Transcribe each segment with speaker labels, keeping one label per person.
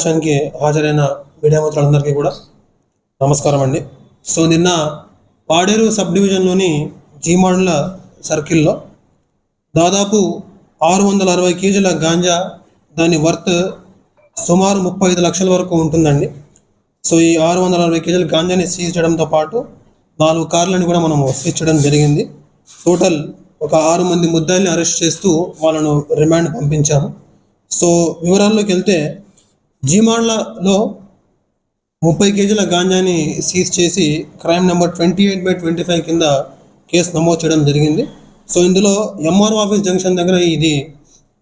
Speaker 1: సమావేశానికి హాజరైన మీడియా మిత్రులందరికీ కూడా నమస్కారం అండి. సో నిన్న పాడేరు సబ్ డివిజన్లోని జీమాండ్ల సర్కిల్లో దాదాపు ఆరు వందల అరవై కేజీల గాంజా దాని వర్త్ సుమారు ముప్పై ఐదు లక్షల వరకు ఉంటుందండి. సో ఈ ఆరు వందల అరవై కేజీల గాంజాని సీజ్ చేయడంతో పాటు నాలుగు కార్లను కూడా మనము సీజ్ చేయడం జరిగింది. టోటల్ ఒక ఆరు మంది ముద్దాయిల్ని అరెస్ట్ చేస్తూ వాళ్ళను రిమాండ్ పంపించాము. సో వివరాల్లోకి వెళ్తే జీమాన్లలో ముప్పై కేజీల గాంజాని సీజ్ చేసి crime number twenty eight by twenty five కింద కేసు నమోదు చేయడం జరిగింది. సో ఇందులో ఎంఆర్ఓ ఆఫీస్ జంక్షన్ దగ్గర ఇది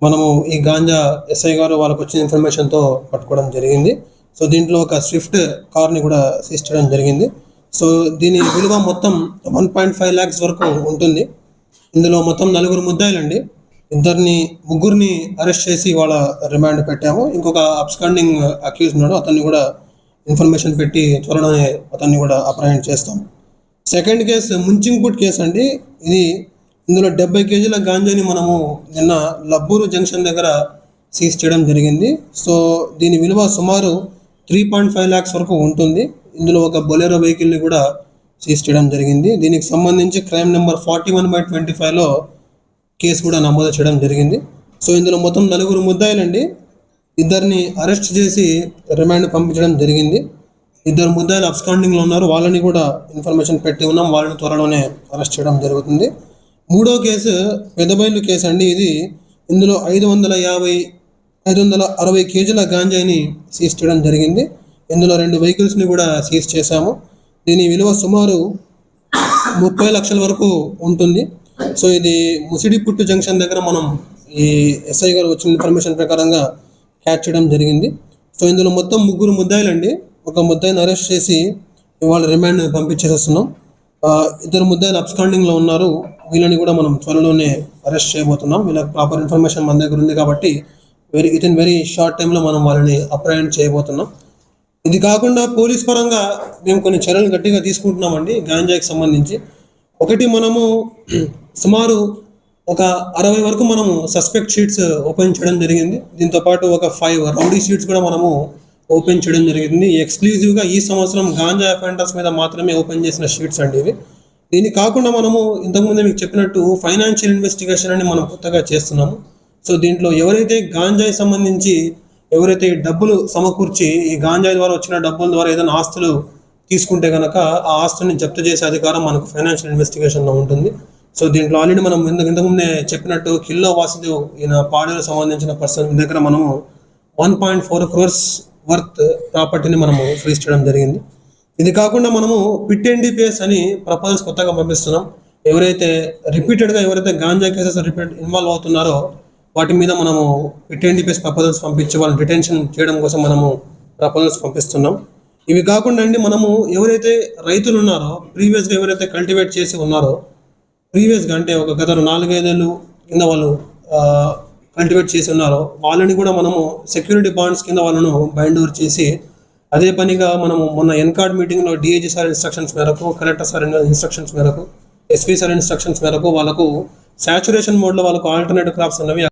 Speaker 1: మనము ఈ గాంజా ఎస్ఐ గారు వాళ్ళకు వచ్చిన ఇన్ఫర్మేషన్తో పట్టుకోవడం జరిగింది. సో దీంట్లో ఒక స్విఫ్ట్ కార్ని కూడా సీజ్ చేయడం జరిగింది. సో దీని విలువ మొత్తం వన్ పాయింట్ ఫైవ్ ల్యాక్స్ వరకు ఉంటుంది. ఇందులో మొత్తం నలుగురు ముద్దాయిలండి. ఇద్దరిని ముగ్గురిని అరెస్ట్ చేసి వాళ్ళ రిమాండ్ పెట్టాము. ఇంకొక అబ్స్కాండింగ్ అక్యూజ్ ఉన్నాడు అతన్ని కూడా ఇన్ఫర్మేషన్ పెట్టి త్వరలోనే అతన్ని కూడా అప్రహెండ్ చేస్తాం. సెకండ్ కేసు ముంచింగ్పుట్ కేసు అండి. ఇది ఇందులో డెబ్బై కేజీల గాంజాని మనము నిన్న లబ్బూరు జంక్షన్ దగ్గర సీజ్ చేయడం జరిగింది. సో దీని విలువ సుమారు త్రీ పాయింట్ ఫైవ్ ల్యాక్స్ వరకు ఉంటుంది. ఇందులో ఒక బొలెరో వెహికల్ని కూడా సీజ్ చేయడం జరిగింది. దీనికి సంబంధించి crime number forty one by twenty ఫైవ్లో కేసు కూడా నమోదు చేయడం జరిగింది. సో ఇందులో మొత్తం నలుగురు ముద్దాయిలండి. ఇద్దరిని అరెస్ట్ చేసి రిమాండ్ పంపించడం జరిగింది. ఇద్దరు ముద్దాయిలు అబ్స్కాండింగ్లో ఉన్నారు. వాళ్ళని కూడా ఇన్ఫర్మేషన్ పెట్టి ఉన్నాం. వాళ్ళని త్వరలోనే అరెస్ట్ చేయడం జరుగుతుంది. మూడో కేసు పెదబైలు కేసు అండి ఇది. ఇందులో ఐదు వందల యాభై ఐదు వందల అరవై కేజీల గాంజాని సీజ్ చేయడం జరిగింది. ఇందులో రెండు వెహికల్స్ని కూడా సీజ్ చేశాము. దీని విలువ సుమారు ముప్పై లక్షల వరకు ఉంటుంది. సో ఇది ముసిడి పుట్టు జంక్షన్ దగ్గర మనం ఈ ఎస్ఐ గారు వచ్చిన ఇన్ఫర్మేషన్ ప్రకారంగా క్యాచ్ చేయడం జరిగింది. సో ఇందులో మొత్తం ముగ్గురు ముద్దాయిలండి. ఒక ముద్దాయిని అరెస్ట్ చేసి ఇవాళ రిమాండ్ పంపించేసేస్తున్నాం. ఇద్దరు ముద్దాయిలు అబ్స్కాండింగ్లో ఉన్నారు. వీళ్ళని కూడా మనం త్వరలోనే అరెస్ట్ చేయబోతున్నాం. వీళ్ళకి ప్రాపర్ ఇన్ఫర్మేషన్ మన దగ్గర ఉంది కాబట్టి very it in very short టైంలో మనం వాళ్ళని అప్రయాణం చేయబోతున్నాం. ఇది కాకుండా పోలీస్ పరంగా మేము కొన్ని చర్యలు గట్టిగా తీసుకుంటున్నామండి. గాంజాకి సంబంధించి. ఒకటి మనము సుమారు ఒక అరవై వరకు మనము సస్పెక్ట్ షీట్స్ ఓపెన్ చేయడం జరిగింది. దీంతో పాటు ఒక ఫైవ్ రౌడీ షీట్స్ కూడా మనము ఓపెన్ చేయడం జరిగింది. ఎక్స్క్లూజివ్గా ఈ సంవత్సరం గాంజా అఫెండర్స్ మీద మాత్రమే ఓపెన్ చేసిన షీట్స్ అండి ఇవి. దీన్ని కాకుండా మనము ఇంతకుముందే మీకు చెప్పినట్టు ఫైనాన్షియల్ ఇన్వెస్టిగేషన్ అని మనం కొత్తగా చేస్తున్నాము. సో దీంట్లో ఎవరైతే గాంజాయి సంబంధించి ఎవరైతే డబ్బులు సమకూర్చి ఈ గాంజాయి ద్వారా వచ్చిన డబ్బుల ద్వారా ఏదైనా ఆస్తులు తీసుకుంటే కనుక ఆ ఆస్తుని జప్తు చేసే అధికారం మనకు ఫైనాన్షియల్ ఇన్వెస్టిగేషన్లో ఉంటుంది. సో దీంట్లో ఆల్రెడీ మనం ఇంతకు ఇంతకుముందే చెప్పినట్టు కిల్లో వాసుదేవ్ ఈయన పాడేరు సంబంధించిన పర్సన్ దగ్గర మనము one point four crores worth ప్రాపర్టీని మనము ఫ్రీజ్ చేయడం జరిగింది. ఇది కాకుండా మనము పిట్ ఎన్డీపీఎస్ అని ప్రపోజల్స్ కొత్తగా పంపిస్తున్నాం. ఎవరైతే రిపీటెడ్గా ఎవరైతే గాంజా కేసెస్ రిపీట్ ఇన్వాల్వ్ అవుతున్నారో వాటి మీద మనము పిట్ ఎన్డీపీఎస్ ప్రపోజల్స్ పంపించి వాళ్ళని డిటెన్షన్ చేయడం కోసం మనము ప్రపోజల్స్ పంపిస్తున్నాం. ఇవి కాకుండా అండి మనము ఎవరైతే రైతులు ఉన్నారో ప్రీవియస్గా ఎవరైతే కల్టివేట్ చేసి ఉన్నారో ప్రీవియస్గా అంటే ఒక గత నాలుగైదేళ్ళు కింద వాళ్ళు కల్టివేట్ చేసి ఉన్నారో వాళ్ళని కూడా మనము సెక్యూరిటీ బాండ్స్ కింద వాళ్ళను బైండ్ ఓవర్ చేసి అదే పనిగా మనము మొన్న ఎన్కార్డ్ మీటింగ్లో డిఏజీ సార్ ఇన్స్ట్రక్షన్స్ మేరకు కలెక్టర్ సార్ ఇన్స్ట్రక్షన్స్ మేరకు ఎస్పీ సార్ ఇన్స్ట్రక్షన్స్ మేరకు వాళ్ళకు సాచురేషన్ మోడ్లో వాళ్ళకు ఆల్టర్నేటివ్ క్రాప్స్ అనేవి